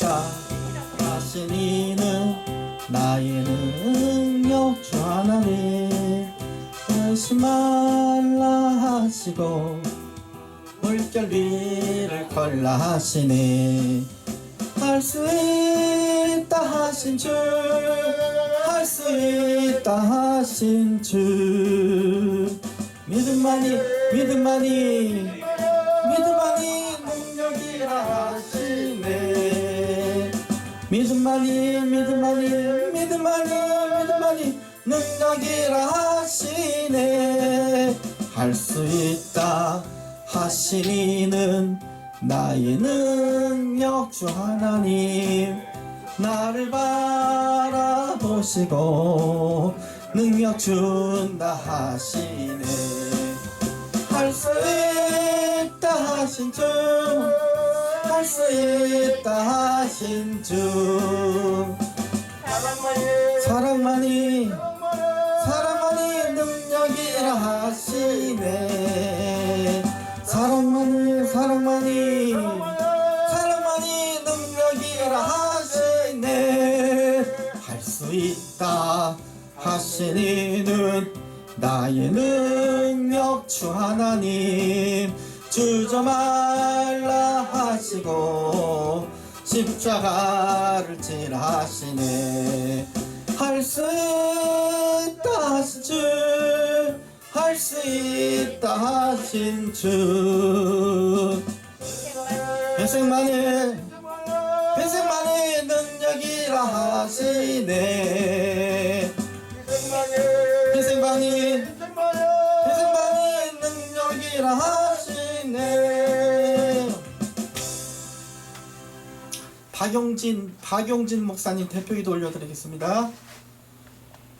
하신 이는 나의 능력 주 하나님 의심 말라 하시고 물결 위를 걸라 하시네. 할수 있다 하신 주 할 수 있다 하신 주 믿음만이 믿음만이 믿음만이 능력이라 하시네. 믿음만이 능력이라 하시네. 할 수 있다 하시니는 나의 능력 주 하나님. 나를 바라보시고 능력 준다 하시네. 할 수 있다 하신 주 할 수 있다 하신 주. 사랑만이. 사랑만이 있다. 하시니는 나의 능력 주 하나님. 주저 말라 하시고 십자가를 칠하시네. 할 수 있다 하신 주할 수 있다 하신 주. 배생만이 배생만이 능 력이라 하시네 배생만이 배생만이 능력이라 하시네 박용진 박용진 목사님 대표기도 올려드리겠습니다.